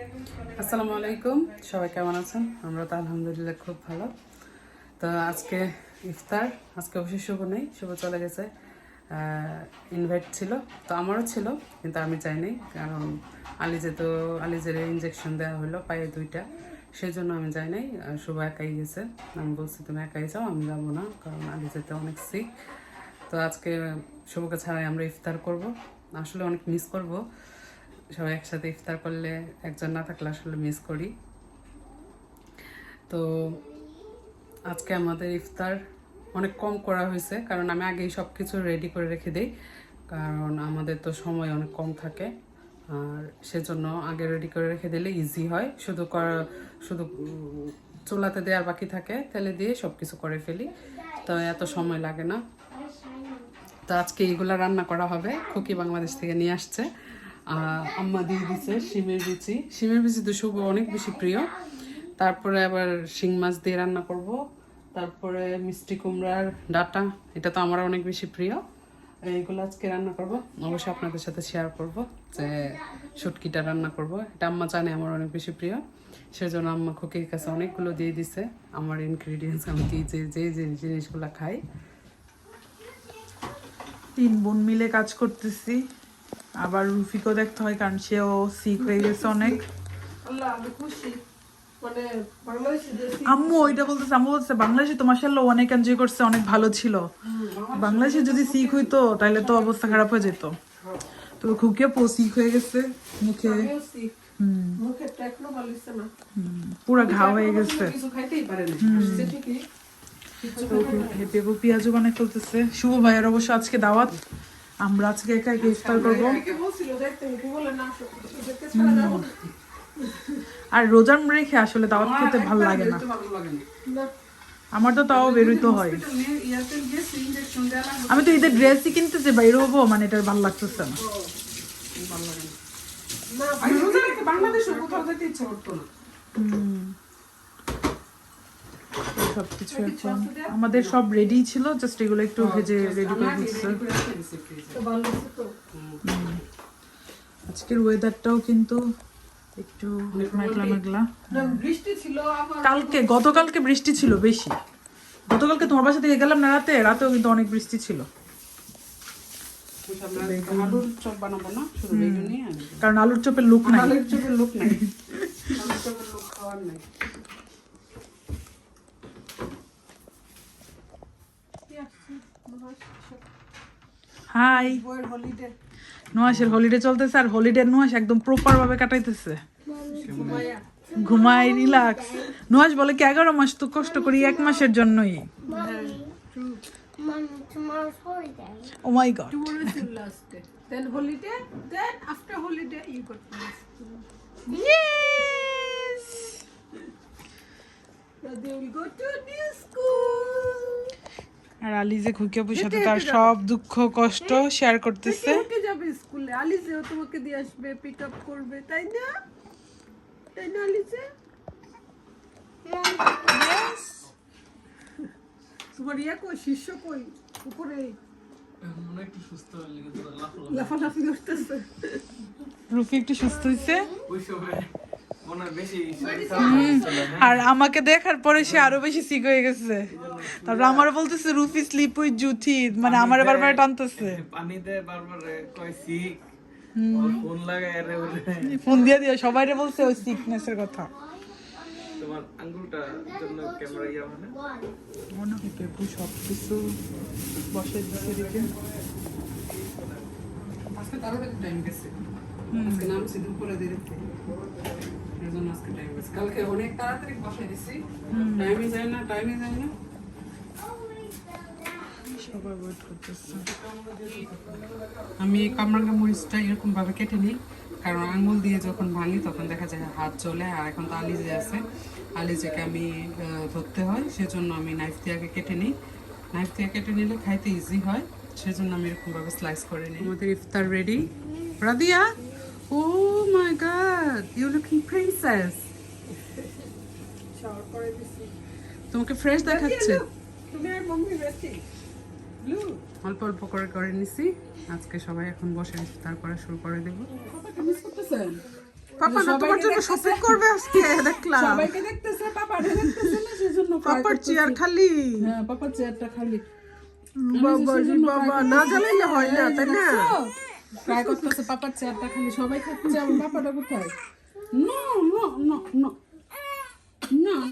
আসসালামু আলাইকুম। সবাই কেমন আছেন? আমরা তো আলহামদুলিল্লাহ খুব ভালো। তো আজকে ইফতার, আজকে অবশ্যই শুভ নেই, শুভ চলে গেছে। ইনভাইট ছিল, তো আমারও ছিল, কিন্তু আমি যাইনি কারণ আলিজে তো, আলিজের ইঞ্জেকশন দেওয়া হলো পায়ে দুইটা সেই জন্য আমি যাই নাই শুভ একাই গেছে। আমি বলছি, তুমি একাই যাও, আমি যাব না, কারণ আলিজেতে অনেক সিক তো আজকে শুভকে ছাড়াই আমরা ইফতার করব। আসলে অনেক মিস করব। সবাই একসাথে ইফতার করলে একজন না থাকলে আসলে মিস করি। তো আজকে আমাদের ইফতার অনেক কম করা হয়েছে, কারণ আমি আগেই সব কিছু রেডি করে রেখে দিই, কারণ আমাদের তো সময় অনেক কম থাকে। আর সেজন্য আগে রেডি করে রেখে দিলে ইজি হয়, শুধু করা, শুধু চুলাতে দেওয়ার বাকি থাকে, তেলে দিয়ে সব কিছু করে ফেলি, তো এত সময় লাগে না। তো আজকে এগুলা রান্না করা হবে, খুকি বাংলাদেশ থেকে নিয়ে আসছে। আম্মা দিয়ে দিচ্ছে শিমের বিচি শিমের বিচি তো সব অনেক বেশি প্রিয়। তারপরে আবার শিং মাছ দিয়ে রান্না করব। তারপরে মিষ্টি কুমড়ার ডাটা, এটা তো আমার অনেক বেশি প্রিয়। এইগুলো আজকে রান্না করব। অবশ্যই আপনাদের সাথে শেয়ার করব যে শুটকিটা রান্না করব। এটা আম্মা জানে আমার অনেক বেশি প্রিয়। সেজন্য আম্মা খুকির কাছে অনেকগুলো দিয়ে দিছে। আমার ইনগ্রিডিয়েন্টস আমি যে যে জিনিসগুলো খাই। তিন বোন মিলে কাজ করতেছি। আবার রুফিকেও দেখতে হয় কারণ সেও সিক হয়ে গেছে অনেক। মানে আম্মু ওইটা বলতেছে আম্মু বলছে বাংলাদেশে তোমার সাথে অনেক এনজয় করছে অনেক ভালো ছিল। বাংলাদেশে যদি সিক হইতো তাহলে তো অবস্থা খারাপ হয়ে যেত। তো খুবকে পো সিক হয়ে গেছে মুখে। পুরা ঘা হয়ে গেছে। হেপে পেঁয়াজও ফেলতেছে। শুভ ভাইয়ের অবশ্য আজকে দাওয়াত। আমরা আজকে একা ইফতার করব। আর রোজার রেখে আসলে দাওয়াত খেতে ভালো লাগে না। আমার তো তাও বেরোইতে হয়। আমি তো ঈদের ড্রেসই কিনতেছি বাইরে হব মানে এটা ভালো লাগতেছে না। বাংলাদেশে কোথাও যেতে ইচ্ছা করতো না। সবকিছু এখন আমাদের সব রেডি ছিল জাস্ট এগুলো একটু ভেজে রেডি করে দিচ্ছে। আজকের ওয়েদারটাও কিন্তু একটু মেঘলা মেঘলা। বৃষ্টি ছিল কালকে গতকালকে বৃষ্টি ছিল বেশি। গতকালকে তোমার বাসা থেকে গেলাম না রাতে রাতেও কিন্তু অনেক বৃষ্টি ছিল। আলুর চপ বানাবো না শুধু বেগুনি কারণ আলুর চপের লুক নাই। আলুর চপের লোক নাই। আলুর চপের লোক খাওয়ার নাই কি আসছে? মনে হয় সব হাই নোয়াশের হলিডে চলতেছে আর হলিডে নোয়াশ একদম প্রপার ভাবে কাটাইতেছে ঘুমায়া ঘুমাই রিল্যাক্স নোয়াশ বলে কি এগারো মাস তো কষ্ট করি এক মাসের জন্যই. ও my god then holiday then after holiday you got plans yes so they will go to new school আর আলিজে খুকিয়াপুর সাথে তার সব দুঃখ কষ্ট শেয়ার করতেছে। হেঁটে যাবে স্কুলে। আলিজেও তোমাকে দিয়ে আসবে পিক আপ করবে তাই না? তাই না আলিজে? তোমার ইয়া কই? শীর্ষ কই? উপরে? লাফালাফি করতেছে। রুফি একটু সুস্থ হয়েছে ওই সময় বেশি আর আমাকে দেখার পরে সে আরও বেশি সিক হয়ে গেছে। তারপর আমার বলতেছে রুফি স্লিপ উইথ জুথি। মানে আমার বারবার টানতেছে। পানিতে বারবার কয় সিক ফোন লাগায় বলে। ফোন দিয়ে দিয়ে সবাই বলছে ওই সিকনেসের কথা। তোমার আঙ্গুলটা জন্য ক্যামেরা ইয়া মানে? মনে হয় পেপু সব কিছু বসে দিচ্ছে দিকে। আজকে তাড়াতাড়ি টাইম গেছে। আজকে নামছি দুপুরে দেরিতে। এর জন্য আজকে টাইম গেছে। কালকে অনেক তাড়াতাড়ি বসাই দিছি। টাইমে যায় না টাইমে যায় না। সবাই ওয়েট করতেছে। আমি এই কামরাঙ্গা মরিচটা এরকম ভাবে কেটে নিই কারণ আঙুল দিয়ে যখন ভাঙি তখন দেখা যায় হাত চলে আর এখন তো আলিজে আছে। আলিজেকে আমি ধরতে হয় সেজন্য আমি নাইফ দিয়ে আগে কেটে নিই। নাইফ দিয়ে কেটে নিলে খাইতে ইজি হয় সেজন্য আমি এরকম ভাবে স্লাইস করে নিই। আমাদের ইফতার ready Radia oh my god you looking princess তোমাকে ফ্রেশ দেখাচ্ছে। তুমি আর মাম্মি অল্প অল্প করে করে নিছি। আজকে সবাই এখন বসে ইফতার করা শুরু করে দেবো। পাপা না তোমার জন্য শপিং করবে আজকে দেখলাম। সবাইকে দেখতেছে পাপা দেখতেছে না সেজন্য পাপার চেয়ার খালি। হ্যাঁ পাপার চেয়ারটা খালি। বাবা রে বাবা না জ্বালাইলে হয় না তাই না? ট্রাই করতেছে পাপার চেয়ারটা খালি। সবাই খাচ্ছে আমার পাপাটা কোথায়? না না না না না